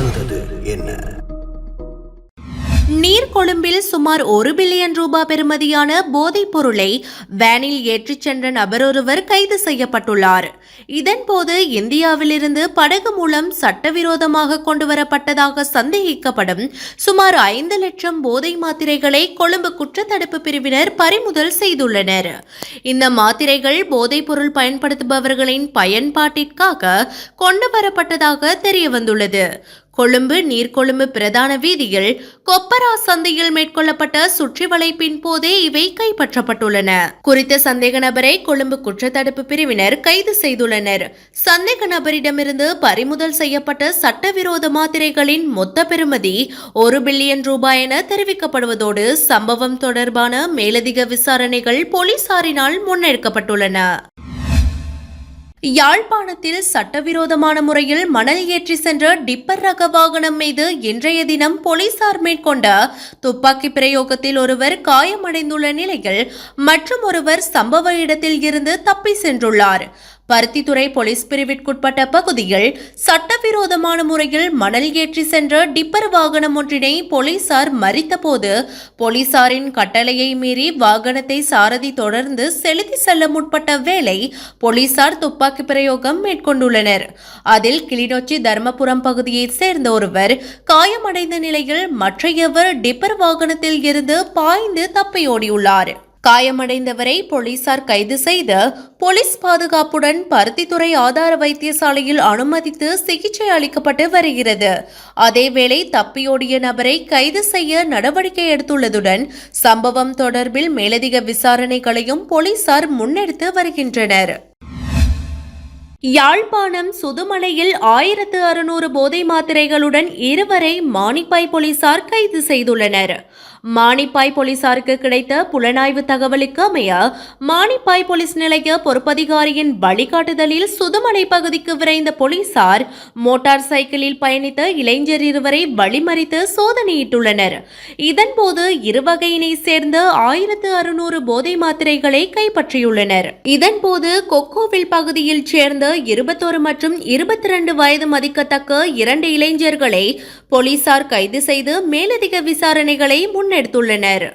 நிகழ்ந்தது என்ன? நீர்கொழும்பில் சுமார் ஒரு பில்லியன் ரூபாய் பெறுமதியான போதைப் பொருளை வேனில் ஏற்றிச் சென்ற நபரொருவர் கைது செய்யப்பட்டுள்ளார். இதன்போது இந்தியாவிலிருந்து படகு மூலம் சட்டவிரோதமாக கொண்டுவரப்பட்டதாக சந்தேகிக்கப்படும் சுமார் ஐந்து லட்சம் போதை மாத்திரைகளை கொழும்பு குற்றத்தடுப்பு பிரிவினர் பறிமுதல் செய்துள்ளனர். இந்த மாத்திரைகள் போதைப் பொருள் பயன்படுத்துபவர்களின் பயன்பாட்டிற்காக கொண்டுவரப்பட்டதாக தெரியவந்துள்ளது. கொழும்பு நீர்கொழும்பு பிரதான வீதியில் கொப்பரா சந்தையில் மேற்கொள்ளப்பட்ட சுற்றி வளைப்பின் போதே இவை கைப்பற்றப்பட்டுள்ளன. குறித்த சந்தேக நபரை கொழும்பு குற்றத்தடுப்பு பிரிவினர் கைது செய்துள்ளனர். சந்தேக நபரிடமிருந்து பறிமுதல் செய்யப்பட்ட சட்டவிரோத மாத்திரைகளின் மொத்த பெறுமதி ஒரு பில்லியன் ரூபாய் என தெரிவிக்கப்படுவதோடு சம்பவம் தொடர்பான மேலதிக விசாரணைகள் போலீசாரினால் முன்னெடுக்கப்பட்டுள்ளன. யாழ்ப்பாணத்தில் சட்டவிரோதமான முறையில் மணல் ஏற்றி சென்ற டிப்பர் ரக வாகனம் மீது இன்றைய தினம் போலீசார் மேற்கொண்ட துப்பாக்கி பிரயோகத்தில் ஒருவர் காயமடைந்துள்ள நிலையில் மற்றும் ஒருவர் சம்பவ இடத்தில் இருந்து தப்பி சென்றுள்ளார். பருத்தித்துறை போலீஸ் பிரிவிற்குட்பட்ட பகுதியில் சட்டவிரோதமான முறையில் மணல் ஏற்றி சென்ற டிப்பர் வாகனம் ஒன்றினை போலீசார் மறித்தபோது போலீசாரின் கட்டளையை மீறி வாகனத்தை சாரதி தொடர்ந்து செலுத்தி செல்ல முற்பட்ட வேளை போலீசார் துப்பாக்கி பிரயோகம் மேற்கொண்டுள்ளனர். அதில் கிளிநொச்சி தர்மபுரம் பகுதியைச் சேர்ந்த ஒருவர் காயமடைந்த நிலையில் மற்றையவர் டிப்பர் வாகனத்தில் இருந்து பாய்ந்து தப்பியோடியுள்ளார். காயமடைந்தவரை போலீசார் கைது செய்து போலீஸ் பாதுகாப்புடன் பருத்தித்துறை ஆதார வைத்தியசாலையில் அனுமதித்து சிகிச்சை அளிக்கப்பட்டு வருகிறது. அதேவேளை தப்பியோடிய நபரை கைது செய்ய நடவடிக்கை எடுத்துள்ளதுடன் சம்பவம் தொடர்பில் மேலதிக விசாரணைகளையும் போலீசார் முன்னெடுத்து வருகின்றனர். யாழ்ப்பாணம் சுதுமலையில் ஆயிரத்து அறுநூறு போதை மாத்திரைகளுடன் இருவரை மானிப்பாய் போலீசார் கைது செய்துள்ளனர். மானிப்பாய் போலீசாருக்கு கிடைத்த புலனாய்வு தகவலுக்கு அமைய மானிப்பாய் போலீஸ் நிலைய பொறுப்பதிகாரியின் வழிகாட்டுதலில் சுதுமலை பகுதிக்கு விரைந்த போலீசார் மோட்டார் சைக்கிளில் பயணித்த இளைஞர் இருவரை வழிமறித்து சோதனையிட்டுள்ளனர். இதன்போது இருவகையினை சேர்ந்த ஆயிரத்து அறுநூறு போதை மாத்திரைகளை கைப்பற்றியுள்ளனர். இதன்போது கொக்கோவில் பகுதியில் சேர்ந்த இருபத்தோரு மற்றும் இருபத்தி ரெண்டு வயது மதிக்கத்தக்க இரண்டு இளைஞர்களை போலீசார் கைது செய்து மேலதிக விசாரணைகளை முன்னெடுத்துள்ளனர்.